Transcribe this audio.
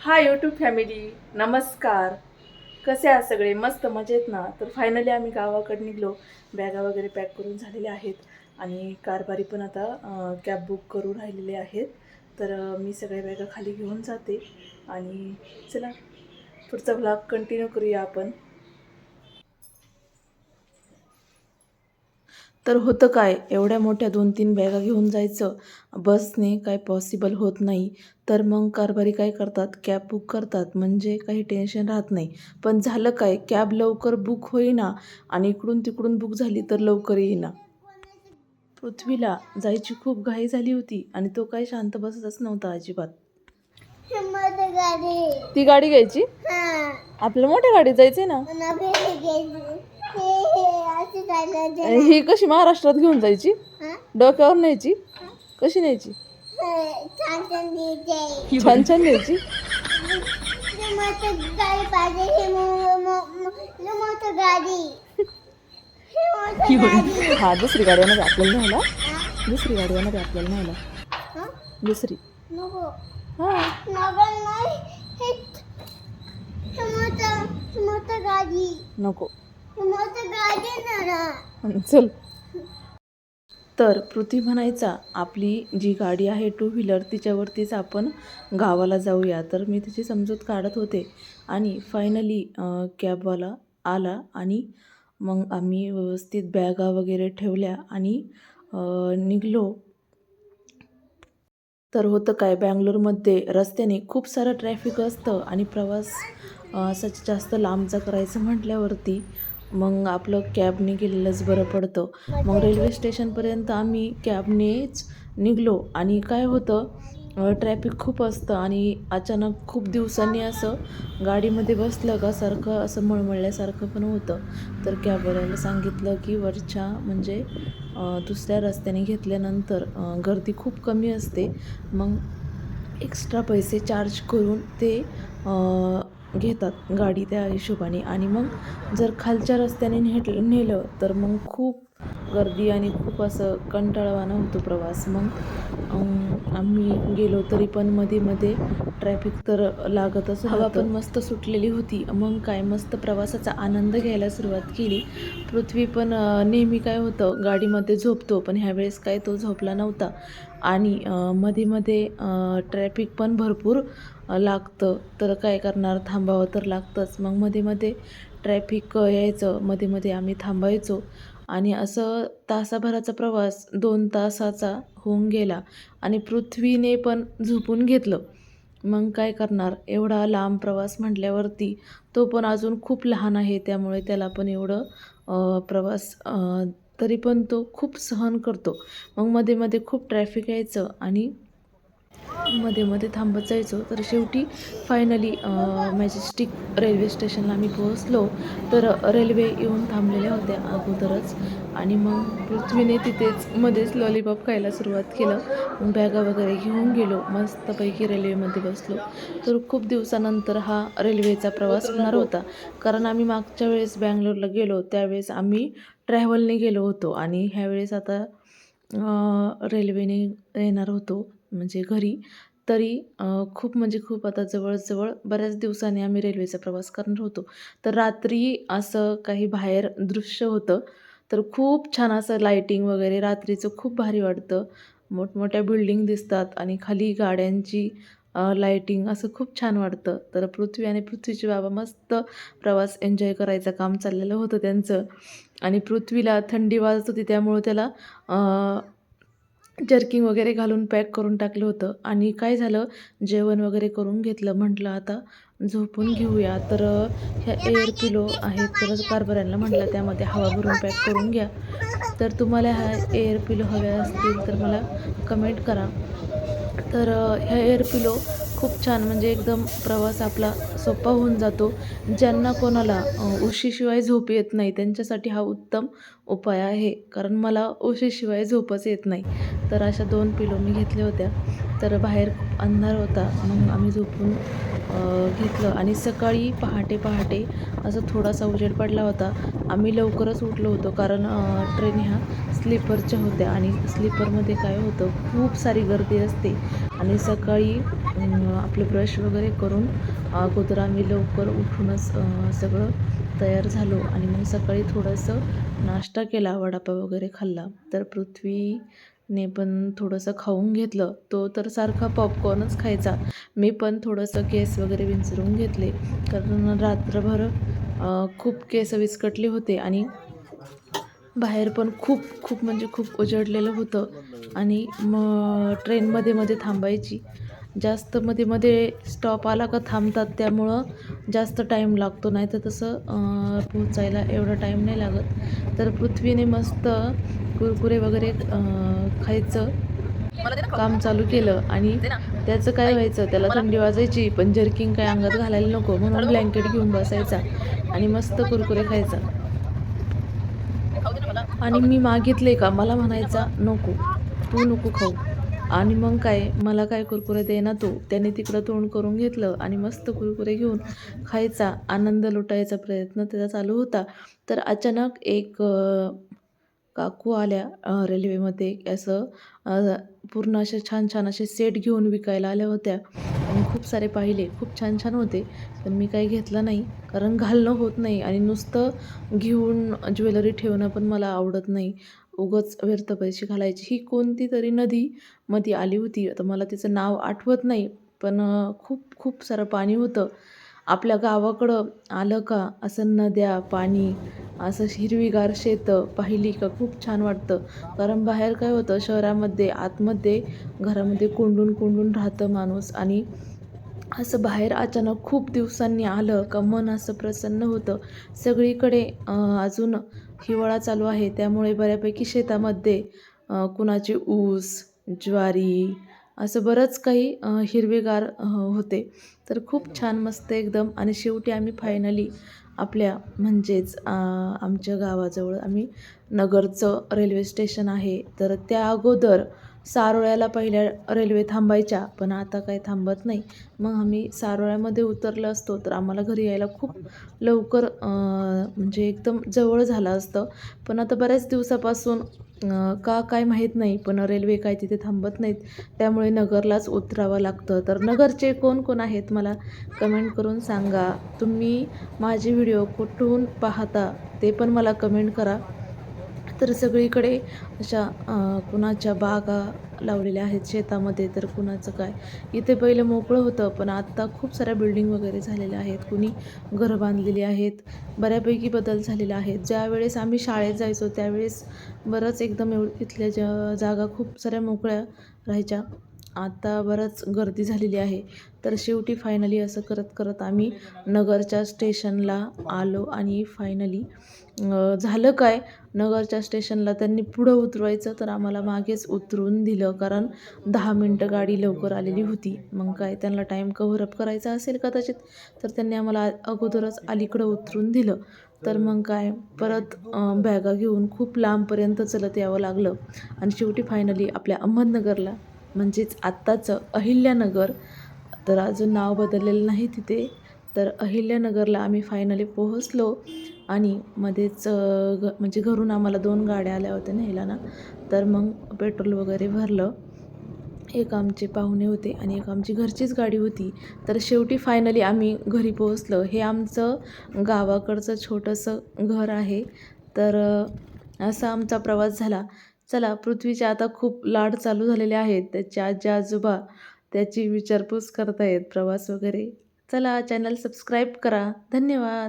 हा YouTube family नमस्कार. कसे आहात सगळे? मस्त मजेत ना? तर फायनली आम्ही गावाकडे निघलो. बॅगा वगैरे पॅक करून झालेल्या आहेत. आणि कारभारी पण आता कॅब बुक करून राहिलेले आहेत. तर मी सगळ्या बॅगा खाली घेऊन जाते. आणि चला पुढचा ब्लॉग कंटिन्यू करूया आपण. तर होतं काय? एवढ्या मोठ्या दोन तीन बॅगा घेऊन जायचं. बसने काय पॉसिबल होत नाही. तर मग कारभारी काय करतात? कॅब बुक करतात. म्हणजे काही टेन्शन राहत नाही. पण झालं काय? कॅब लवकर बुक होईना आणि इकडून तिकडून बुक झाली तर लवकर येईना. पृथ्वीला जायची खूप घाई झाली होती आणि तो काही शांत बसतच नव्हता अजिबात. ती गाडी घ्यायची? आपल्याला मोठ्या गाडीत जायचंय ना पुन्हा फेरी घ्यायची हे हे ही कशी महाराष्ट्रात घेऊन जायची? हा? डोक्यावर न्यायची? कशी न्यायची? हे छान छान न्यायची. हे हे हे हे हा दुसरी गाडी येणार आहे आपल्याला न्यायला. हा? दुसरी गाडी येणार आहे आपल्याला न्यायला. हा? दुसरी. नको. चल. तर पृथ्वी म्हणायचा आपली जी गाडी आहे टू व्हीलर तिच्यावरतीच आपण गावाला जाऊया. तर मी तिची समजूत काढत होते. आणि फायनली कॅबवाला आला आणि मग आम्ही व्यवस्थित बॅगा वगैरे ठेवल्या आणि निघलो. तर होतं काय बँगलोरमध्ये रस्त्याने खूप सारं ट्रॅफिक असतं आणि प्रवास असा जास्त लांबचा करायचं म्हटल्यावरती मग आपलं कॅबने गेलेलंच बरं पडतं. मग रेल्वे स्टेशनपर्यंत आम्ही कॅबनेच निघलो आणि काय होतं ट्रॅफिक खूप असतं आणि अचानक खूप दिवसांनी असं गाडीमध्ये बसलं का सारखं असं मळमळल्यासारखं पण होतं. तर कॅबवाल्याला सांगितलं की वरच्या म्हणजे दुसऱ्या रस्त्याने घेतल्यानंतर गर्दी खूप कमी असते. मग एक्स्ट्रा पैसे चार्ज करून ते घेतात गाडी त्या हिशोबाने. आणि मग जर खालच्या रस्त्याने नेट नेलं तर मग खूप गर्दी आणि खूप असं कंटाळवाणा होतो प्रवास. मग आम्ही गेलो तरी पण मध्ये मध्ये ट्रॅफिक तर लागतच हवा पण मस्त सुटलेली होती. मग काय मस्त प्रवासाचा आनंद घ्यायला सुरुवात केली. पृथ्वी पण नेहमी काय होतं गाडीमध्ये झोपतो पण ह्यावेळेस काय तो झोपला नव्हता. आणि मध्ये मध्ये ट्रॅफिक पण भरपूर लागतं. तर काय करणार थांबावं तर लागतंच. मग मध्ये मध्ये ट्रॅफिक यायचं. मध्ये मध्ये आम्ही थांबायचो. आणि असं तासाभराचा प्रवास दोन तासाचा होऊन गेला आणि पृथ्वीने पण झोपून घेतलं. मग काय करणार? एवढा लांब प्रवास म्हटल्यावरती तो पण अजून खूप लहान आहे त्यामुळे त्याला पण एवढं प्रवास तरी पण तो खूप सहन करतो. मग मध्ये मध्ये खूप ट्रॅफिक यायचं आणि मध्ये मध्ये थांबत जायचो. तर शेवटी फायनली मॅजेस्टिक रेल्वे स्टेशनला आम्ही पोहोचलो. तर रेल्वे येऊन थांबलेल्या होत्या अगोदरच. आणि मग पृथ्वीने तिथेच मध्येच लॉलीपॉप खायला सुरुवात केलं. मग बॅगा वगैरे घेऊन गेलो. मस्तपैकी रेल्वेमध्ये बसलो. तर खूप दिवसानंतर हा रेल्वेचा प्रवास होणार होता. कारण आम्ही मागच्या वेळेस बँगलोरला गेलो. त्यावेळेस आम्ही ट्रॅव्हलने गेलो होतो. आणि ह्यावेळेस आता रेल्वेने येणार होतो. म्हणजे घरी तरी खूप म्हणजे खूप आता जवळजवळ बऱ्याच दिवसांनी आम्ही रेल्वेचा प्रवास करणार होतो. तर रात्री असं काही बाहेर दृश्य होतं तर खूप छान असं लाईटिंग वगैरे रात्रीचं खूप भारी वाटतं. मोठमोठ्या बिल्डिंग दिसतात आणि खाली गाड्यांची लाईटिंग असं खूप छान वाटतं. तर पृथ्वी आणि पृथ्वीची बाबा मस्त प्रवास एन्जॉय करायचं काम चाललेलं होतं त्यांचं. आणि पृथ्वीला थंडी वाजत होती त्यामुळं त्याला जर्किंग वगैरे घालून पॅक करून टाकलं होतं. आणि काय झालं? जेवण वगैरे करून घेतलं. म्हटलं आता झोपून घेऊया. तर ह्या एअर पिलो आहेत तर कारभाऱ्यांना म्हटलं त्यामध्ये हवा भरून पॅक करून घ्या. तर तुम्हाला ह्या एअर पिलो हव्या असतील तर मला कमेंट करा. तर ह्या एअर पिलो खूप छान म्हणजे एकदम प्रवास आपला सोपा होऊन जातो. ज्यांना कोणाला उशीशिवाय झोप येत नाही त्यांच्यासाठी हा उत्तम उपाय आहे. कारण मला उशीशिवाय झोपच येत नाही. तर अशा दोन पिलो मी घेतल्या होत्या. तर बाहेर खूप अंधार होता. मग आम्ही झोपून घेतलं. आणि सकाळी पहाटे पहाटे असं थोडासा उजेड पडला होता. आम्ही लवकरच उठलो होतो. कारण ट्रेन ह्या स्लीपरच्या होत्या. आणि स्लीपरमध्ये काय होतं? खूप सारी गर्दी असते. आणि सकाळी आपलं ब्रश वगैरे करून अगोदर आम्ही लवकर उठूनच सगळं तयार झालो. आणि मग सकाळी थोडंसं नाश्ता केला वडापाव वगैरे खाल्ला. तर पृथ्वीने पण थोडंसं खाऊन घेतलं. तो तर सारखा पॉपकॉर्नच खायचा. मी पण थोडंसं केस वगैरे विंचरून घेतले. कारण रात्रभर खूप केस विस्कटले होते. आणि बाहेर पण खूप खूप म्हणजे खूप उजडलेलं होतं. आणि मग ट्रेनमध्ये मध्ये थांबायची. जास्त मध्ये मध्ये स्टॉप आला का थांबतात त्यामुळं जास्त टाईम लागतो. नाही तर तसं पोहोचायला एवढा टाईम नाही लागत. तर पृथ्वीने मस्त कुरकुरे वगैरे खायचं काम चालू केलं आणि त्याचं काय व्हायचं त्याला थंडी वाजायची पण जर्किंग काय अंगात घालायला नको. म्हणून ब्लँकेट घेऊन बसायचा आणि मस्त कुरकुरे खायचा. आणि मी मागितले का? मला म्हणायचा नको तू नको खाऊ. आणि मग काय मला काय कुरकुरे दे ना तू? त्याने तिकडं तोंड करून घेतलं आणि मस्त कुरकुरे घेऊन खायचा आनंद लुटायचा प्रयत्न त्याचा चालू होता. तर अचानक एक काकू आल्या रेल्वेमध्ये. असं पूर्ण असे छान छान असे सेट घेऊन विकायला आल्या होत्या. आणि खूप सारे पाहिले खूप छान छान होते. पण मी काही घेतलं नाही कारण घालणं होत नाही. आणि नुसतं घेऊन ज्वेलरी ठेवणं पण मला आवडत नाही. उगच व्यर्थ पैसे घालायचे. ही कोणती तरी नदी मध्ये आली होती. आता मला तिचं नाव आठवत नाही पण खूप खूप सारं पाणी होतं. आपल्या गावाकडं आलं का? असं नद्या पाणी असं हिरवीगार शेतं पाहिली का? खूप छान वाटतं. कारण बाहेर काय होतं? शहरामध्ये आतमध्ये घरामध्ये कोंडून कोंडून राहतं माणूस. आणि असं बाहेर अचानक खूप दिवसांनी आलं का मन असं प्रसन्न होतं. सगळीकडे अजून हिवाळा चालू आहे त्यामुळे बऱ्यापैकी शेतामध्ये कुणाचे ऊस ज्वारी असं बरंच काही हिरवेगार होते. तर खूप छान मस्त एकदम आणि शेवटी आम्ही फायनली आपल्या म्हणजेच आमच्या गावाजवळ आम्ही नगरचं रेल्वे स्टेशन आहे. तर त्या अगोदर सारोळ्याला पहिल्या रेल्वे थांबायच्या पण आता काही थांबत नाही. मग आम्ही सारोळ्यामध्ये उतरलो असतो तर आम्हाला घरी यायला खूप लवकर म्हणजे एकदम जवळ झालं असतं. पण आता बऱ्याच दिवसापासून का काय माहीत नाही पण रेल्वे काय तिथे थांबत नाहीत. त्यामुळे नगरलाच उतरावं लागतं. तर नगरचे कोण कोण आहेत मला कमेंट करून सांगा. तुम्ही माझे व्हिडिओ कुठून पाहता ते पण मला कमेंट करा. तर सगळीकडे अशा कुणाच्या बागा लावलेल्या आहेत शेतामध्ये तर कुणाचं काय? इथे पहिलं मोकळं होतं पण आत्ता खूप साऱ्या बिल्डिंग वगैरे झालेल्या आहेत. कुणी घरं बांधलेली आहेत बऱ्यापैकी बदल झालेला आहे. ज्यावेळेस आम्ही शाळेत जायचो त्यावेळेस बरंच एकदम एव इथल्या ज्या जागा खूप साऱ्या मोकळ्या राहायच्या. आता बरंच गर्दी झालेली आहे. तर शेवटी फायनली असं करत करत आम्ही नगरच्या स्टेशनला आलो आणि फायनली झालं काय? नगरच्या स्टेशनला त्यांनी पुढं उतरवायचं तर आम्हाला मागेच उतरून दिलं. कारण दहा मिनटं गाडी लवकर आलेली होती. मग काय त्यांना टाईम कव्हरअप करायचा असेल कदाचित? तर त्यांनी आम्हाला अगोदरच अलीकडं उतरून दिलं. तर मग काय परत बॅगा घेऊन खूप लांबपर्यंत चलत यावं लागलं. आणि शेवटी फायनली आपल्या अहमदनगरला म्हणजेच आत्ताचं अहिल्यानगर तर अजून नाव बदललेलं नाही तिथे तर अहिल्यानगरला आम्ही फायनली पोहोचलो आणि मध्येच घ म्हणजे घरून आम्हाला दोन गाड्या आल्या होत्या न्यायला ना तर मग पेट्रोल वगैरे भरलं. एक आमचे पाहुणे होते आणि एक आमची घरचीच गाडी होती. तर शेवटी फायनली आम्ही घरी पोहोचलो. हे आमचं गावाकडचं छोटंसं घर आहे. तर असा आमचा प्रवास झाला. चला पृथ्वीचे आता खूप लाड चालू झालेले आहेत. त्याचे आजी आजोबा त्याची विचारपूस करतायत प्रवास वगैरे. चला चॅनल सबस्क्राईब करा. धन्यवाद.